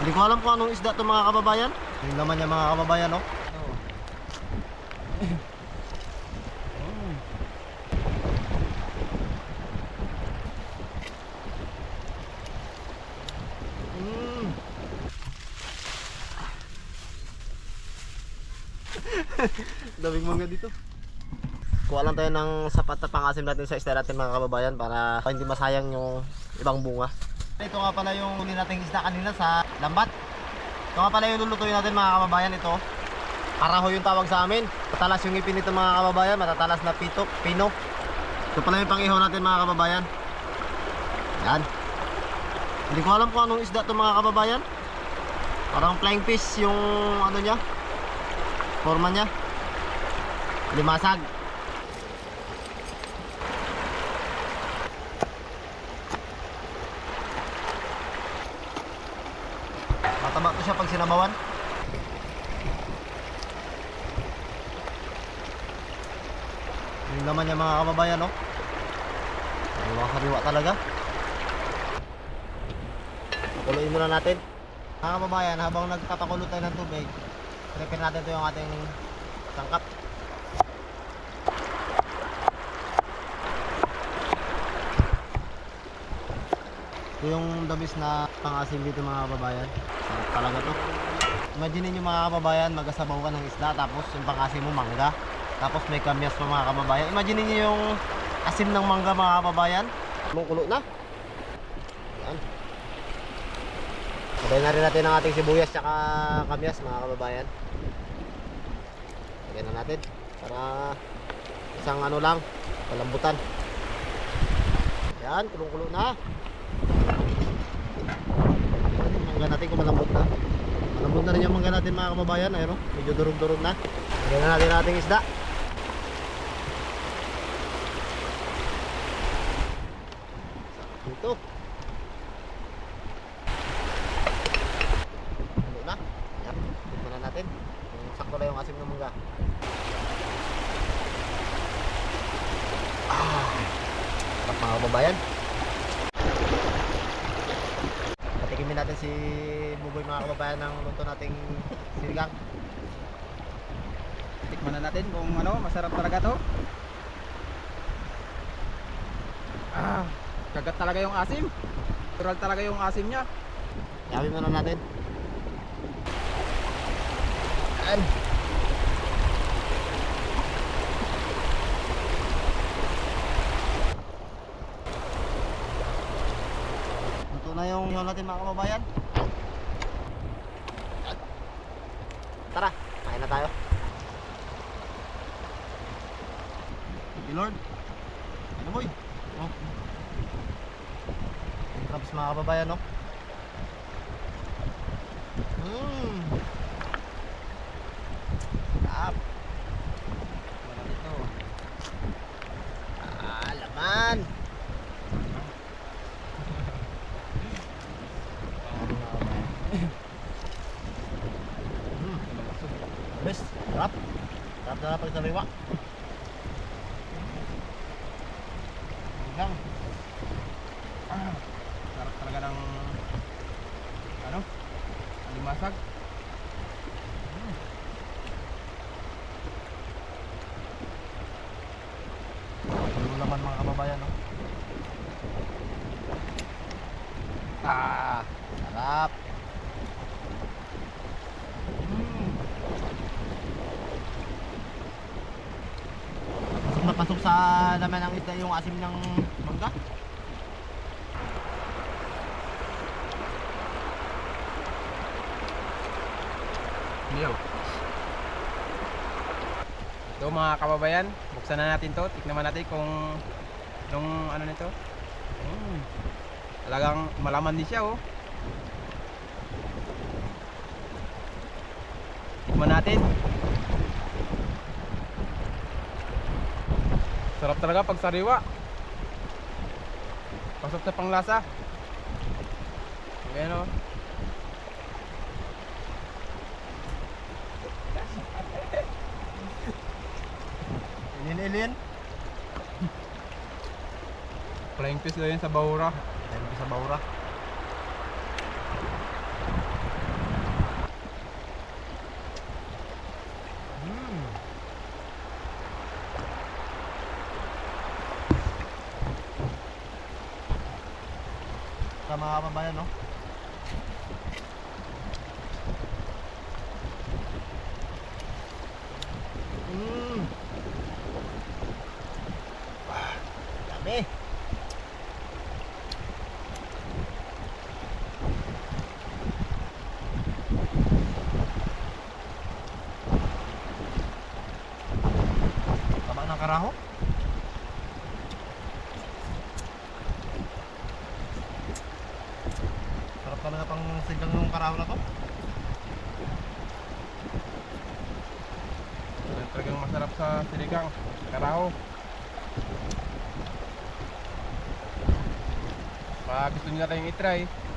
Hindi ko alam kung anong isda to mga kababayan. Yung laman niya mga kababayan, oh. Mm. Daming mangga dito. Kuha lang tayo ng sapat na pangasim natin sa isda natin mga kababayan para hindi masayang yung ibang bunga. Ito nga pala yung huli nating isda kanina sa lambat. Ito nga pala yung lulutuin natin mga kababayan ito. Araho yung tawag sa amin. Matalas yung ipin nito mga kababayan, matatalas na pitok, pino. Ito pala yung pangihaw natin mga kababayan. Yan. Hindi ko alam kung anong isda to mga kababayan. Parang flying fish yung ano niya. Forma niya. Limasag. To siya pag sinabawan. Yung laman niya mga kababayan, no? Mga kariwa talaga. Pakuluin muna natin. Mga kababayan, habang nagpapakulo tayo ng tubig, prepare natin ito yung ating sangkap. Ito yung dabis na pang-asim dito mga kababayan. Talaga to. Imagine niyo mga kababayan, magasabaw ka ng isda tapos yung pang-asim mo mangga. Tapos may kamyas pa mga kababayan. Imagine niyo yung asim ng mangga mga kababayan. Mungkulo na. Yan. Sabay na rin natin ang ating sibuyas tsaka kamyas mga kababayan. Lagyan na natin para isang ano lang, palambutan. Yan, kulong-kulo na. Yung mangga natin kung malambot na. Malambot na rin yung mangga natin mga kababayan. Ayun, oh, medyo durog-durog na. Na natin ating isda. Ito. Ano na? Yan. Tignan na natin. Kung sakto na yung asim ng mangga. Ah. Mga kababayan. Patikimin natin si Buboy mga kababayan ng luto nating sinigang. Tikman na natin kung ano, masarap talaga to. Ah, kagat talaga yung asim. Natural talaga yung asim niya. Yawin muna natin. Yan. Ihaw natin mga kababayan. Yan. Tara, kain na tayo. You Lord. Ano boy? Oh. Crabs mga kababayan no? Mmm. Sarap. Wala dito. Ah, laman. Mm. Best, sarap. Na pag sariwa. Hanggang. Ah, sarap talaga ng ano? Alimasag. Yung laman mga kababayan, no? Ah, Sarap. mm. Pasok na pasok sa laman ng isda yung asim ng mangga. Yo. Ito mga kababayan, buksan na natin to. Tiknan natin kung yung ano nito. Mm. Talagang malaman din siya oh. Tikman natin. Sarap talaga pag sariwa. Pasok sa panglasa. Ayan oh. Ilin-ilin. Flying fish daw yan sa Baura. Dahil sa baura. Mga kababayan, no? Mmm. Ah, dami. Tama ng karaho? Sarap pang sigang yung karaho na to. Talagang masarap sa sinigang. Karaho. Baka gusto nyo na tayong itry.